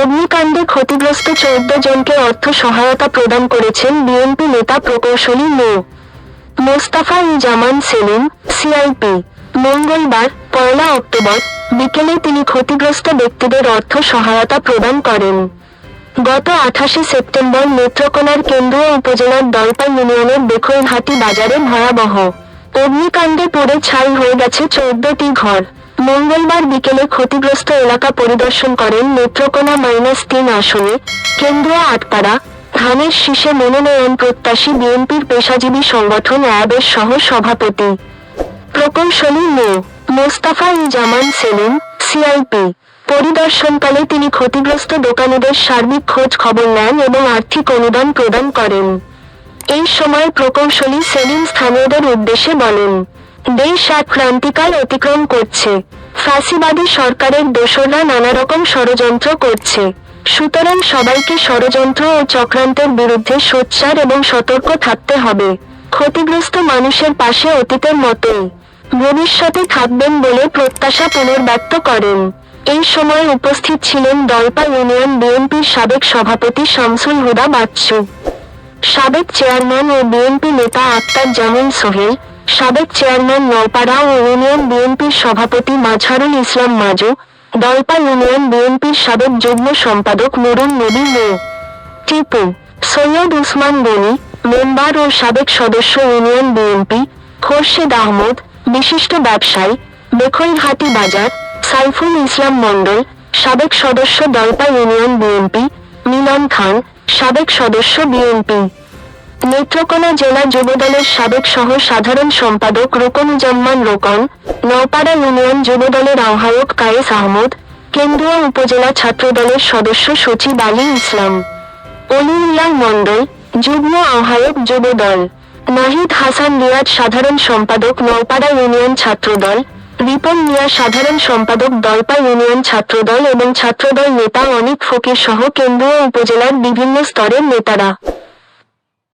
অগ্নিকাণ্ডে ক্ষতিগ্রস্ত চৌদ্দ জনকে অর্থ সহায়তা প্রদান করেছেন বিএনপি নেতা প্রকৌশলী মো. মোস্তাফা জামান সেলিম, সিআইপি। মঙ্গলবার, পয়লা অক্টোবর, বিকেলে তিনি ক্ষতিগ্রস্ত ব্যক্তিদের অর্থ সহায়তা প্রদান করেন। গত আঠাশে সেপ্টেম্বর নেত্রকোনার কেন্দ্রীয় উপজেলার দলপা ইউনিয়নের বেখৈরহাটি বাজারে ভয়াবহ অগ্নিকাণ্ডে পড়ে ছাই হয়ে গেছে চৌদ্দটি ঘর। মঙ্গলবার বিকেলে ক্ষতিগ্রস্ত এলাকা পরিদর্শন করেন নেত্রকোনা মাইনাস তিন আসনে কেন্দ্রীয় আটপাড়া ধানের শীষে মনোনয়ন প্রত্যাশী বিএনপির পেশাজীবী সংগঠন অ্যাবের সহ সভাপতি। প্রকৌশলী মো. মোস্তাফা জামান সেলিম, সিআইপি। পরিদর্শনকালে তিনি ক্ষতিগ্রস্ত দোকানিদের সার্বিক খোঁজ খবর নেন এবং আর্থিক অনুদান প্রদান করেন। এই সময় প্রকৌশলী সেলিম স্থানীয়দের উদ্দেশ্যে বলেন দেশ এক ক্রান্তিকাল অতিক্রম করছে। ফাঁসিবাদী সরকারের দোসররা নানা রকম ষড়যন্ত্র করছে। সুতরাং সবাইকে ষড়যন্ত্র ও চক্রান্তের বিরুদ্ধে সোচ্চার এবং সতর্ক থাকতে হবে। ক্ষতিগ্রস্ত মানুষের পাশে অতীতের মতোই। ভবিষ্যতে থাকবেন বলে প্রত্যাশা পুনর্ব্যক্ত করেন। এই সময় উপস্থিত ছিলেন দলপা ইউনিয়ন বিএনপির সাবেক সভাপতি শামসুল হুদা বাচ্চু। সাবেক চেয়ারম্যান ও বিএনপি নেতা আক্তার জামিল সোহেল সাবেক চেয়ারম্যান নৌপাড়া ও ইউনিয়ন বিএনপির সভাপতি মাঝারুল ইসলাম মাজু দলপা ইউনিয়ন বিএনপির সাবেক যুগ্ম সম্পাদক নুরুন নবী মো টিপু, সৈয়দ উসমান গনি, মেম্বার ও সাবেক সদস্য ইউনিয়ন বিএনপি, খোরশেদ আহমদ, বিশিষ্ট ব্যবসায়ী বেখৈরহাটি বাজার, সাইফুল ইসলাম মণ্ডল, সাবেক সদস্য দলপা ইউনিয়ন বিএনপি, মিলন খান, সাবেক সদস্য বিএনপি। নেত্রকোনা জেলা যুবদলের সাবেক সহ সাধারণ সম্পাদক রোকনুজ্জামান রোকন, নওপাড়া ইউনিয়ন যুবদলের আহ্বায়ক কায়েস আহমদ, কেন্দ্রীয় উপজেলা ছাত্রদলের সদস্য সচিব আলী ইসলাম, অলিউল্লাহ মণ্ডল, যুগ্ম আহ্বায়ক যুবদল নাহিদ হাসান রিয়াদ সাধারণ সম্পাদক নওপাড়া ইউনিয়ন ছাত্রদল রিপন মিয়া সাধারণ সম্পাদক দলপা ইউনিয়ন ছাত্রদল এবং ছাত্রদল নেতা অনিক ফকির সহ কেন্দ্রীয় উপজেলার বিভিন্ন স্তরের নেতারা।